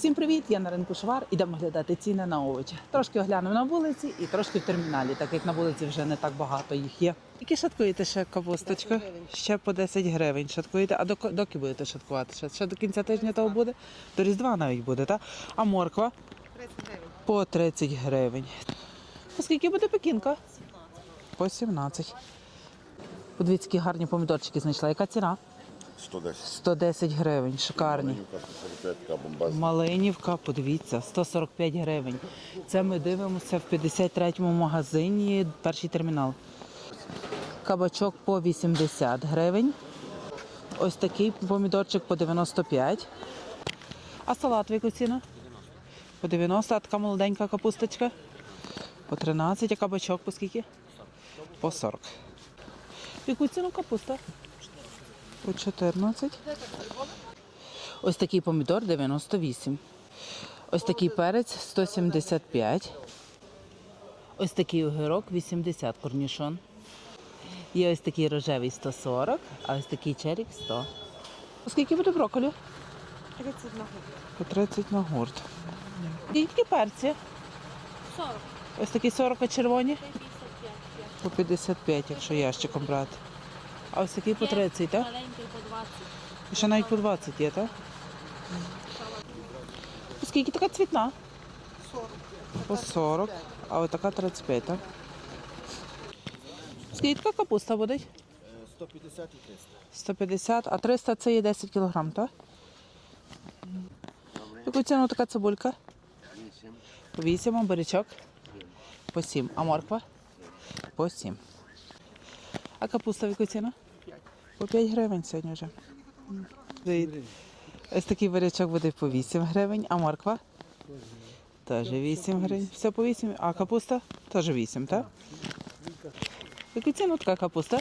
Всім привіт! Я на ринку Швар. Ідемо глядати ціни на овочі. Трошки оглянемо на вулиці і трошки в терміналі, так як на вулиці вже не так багато їх є. Які шаткуєте ще капусточку? Ще по 10 гривень шаткуєте. А до ко- доки будете шаткувати? Ще, ще до кінця тижня того буде? До Різдва навіть буде, так? А морква? 30 гривень. По 30 гривень. По скільки буде пекінка? По 17. Подивіться, які гарні помідорчики знайшла. Яка ціна? 110. 110 гривень. Шикарні. Менюка 145 бомбазна. Малинівка, подивіться, 145 гривень. Це ми дивимося в 53-му магазині, перший термінал. Кабачок по 80 гривень. Ось такий помідорчик по 95. А салат в яку ціну? По 90, а така молоденька капусточка? По 13, а кабачок по скільки? По 40. В яку ціну капуста? По 14. Ось такий помідор 98. Ось такий перець 175. Ось такий огірок 80 корнішон. Є ось такий рожевий 140, а ось такий черік 100. Скільки буде брокколі? 30 на По 30 на гурт. І перці. 40. Ось такі 40 а червоні. 55. По 55, якщо ящиком брати. А ось такий по 30, так? Маленький по 20. І ще навіть по 20 є, так? Скільки така цвітна? 40. По 40, а ось така 35, так? Скільки така капуста буде? 150 і 300. 150, а 300 це є 10 кг, так? Яку ціну така цибулька? 8. 8, а бурячок? По 7. А морква? По 7. А капуста в яку ціну? По 5 гривень сьогодні вже. Ось такий бурячок буде по 8 гривень, а морква? Теж 8 гривень. Все по 8, а капуста? Теж 8, так? Яку ціну така капуста?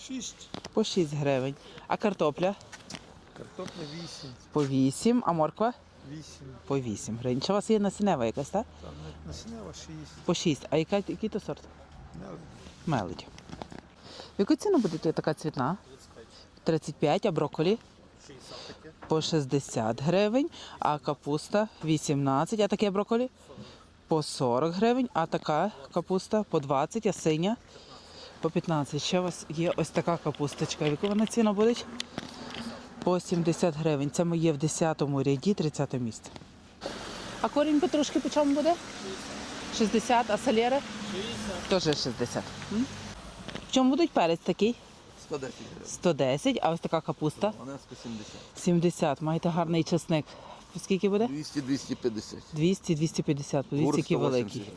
6. По 6 гривень. А картопля? Картопля 8. По 8, а морква? 8. По 8 гривень. Чи у вас є насінева якась, так? Там насінева 6. По 6. А яка, який то сорт? Мелоді. Мелодь. В яку ціну буде така цвітна? 35, а брокколі? По 60 гривень, а капуста 18, а таке брокколі? По 40 гривень, а така капуста по 20, а синя по 15. Ще у вас є ось така капусточка. В яку вона ціна буде? По 70 гривень. Це моє в 10-му ряді, 30 місце. А корінь петрушки по чому буде? 60, а салєри? 60. Теж 60. Чому будуть перець такий? 110 гривень. 110, а ось така капуста? Вона 170. 70. Маєте гарний часник. Скільки буде? 200-250. 200, 250. Подивіться, який великий.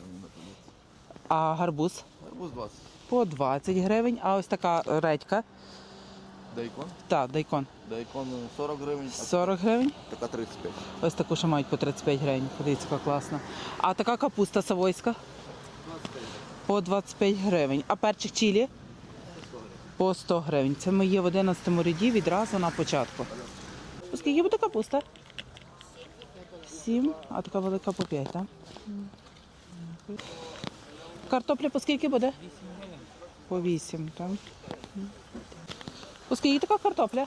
А гарбуз? Арбуз 20. По 20 гривень. А ось така редька. Дайкон. Так, дайкон. Дайкон 40 гривень, 40 гривень. така 35. Ось таку ще мають по 35 гривень. Подивіться, яка класна. А така капуста савойська? По 25 гривень. А перчик чилі? По 100 гривень. Це ми є в 11 ряді відразу на початку. По Скільки буде капуста? 7, а така велика по 5, так? Картопля по скільки буде? По 8, так. По скільки така картопля?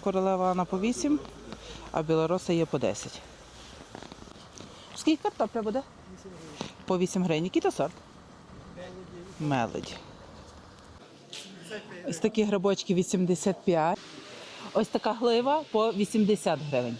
Королева Анна по 8, а білороса є по 10. Скільки картопля буде? По 8 гривень. Який то сорт? Мелоді. Ось такі грибочки 85. Ось така глива по 80 гривень.